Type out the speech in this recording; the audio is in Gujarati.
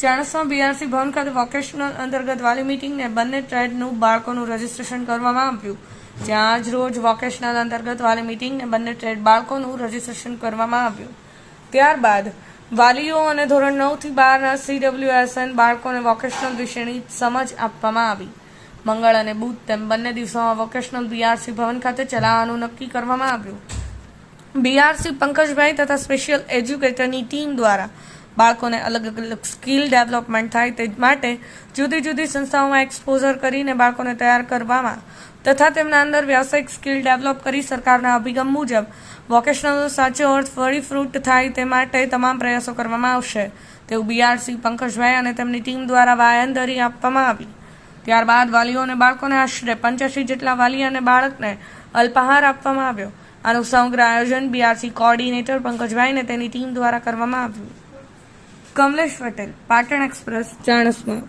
ચાણસમાં બીઆરસી ભવન ખાતે વોકેશનલ અંતર્ગત વાલી મિટિંગને બંને ટ્રેડનું બાળકોનું રજીસ્ટ્રેશન કરવામાં આવ્યું. જ્યાં આજ રોજ વોકેશનલ અંતર્ગત વાલી મિટિંગને બંને ટ્રેડ બાળકોનું રજીસ્ટ્રેશન કરવામાં આવ્યું. ત્યારબાદ વાલીઓ અને ધોરણ નવથી બારના સીડબ્લ્યુએસએન બાળકોને વોકેશનલ વિશેની સમજ આપવામાં આવી. મંગળ અને બુધ તેમ બંને દિવસોમાં વોકેશનલ બીઆરસી ભવન ખાતે ચલાવવાનું નક્કી કરવામાં આવ્યું. બીઆરસી પંકજભાઈ તથા સ્પેશિયલ એજ્યુકેટરની ટીમ દ્વારા બાળકોને અલગ અલગ સ્કિલ ડેવલપમેન્ટ થાય તે માટે જુદી જુદી સંસ્થાઓમાં એક્સપોઝર કરીને બાળકોને તૈયાર કરવામાં તથા તેમના અંદર વ્યાવસાયિક સ્કિલ ડેવલપ કરી સરકારના અભિગમ મુજબ વોકેશનલનો સાચો અર્થ ફળી ફ્રૂટ થાય તે માટે તમામ પ્રયાસો કરવામાં આવશે. તેવું બીઆરસી પંકજભાઈ અને તેમની ટીમ દ્વારા વાયંદરી આપવામાં આવી. ત્યારબાદ વાલીઓ અને બાળકોને આશરે પંચ્યાસી જેટલા વાલી અને બાળકને અલ્પાહાર આપવામાં આવ્યો. આનું સમગ્ર આયોજન બીઆરસી કોઓર્ડિનેટર પંકજભાઈ અને તેની ટીમ દ્વારા કરવામાં આવ્યું. કમલેશ પટેલ પાટણ એક્સપ્રેસ. ચાણસ્મા.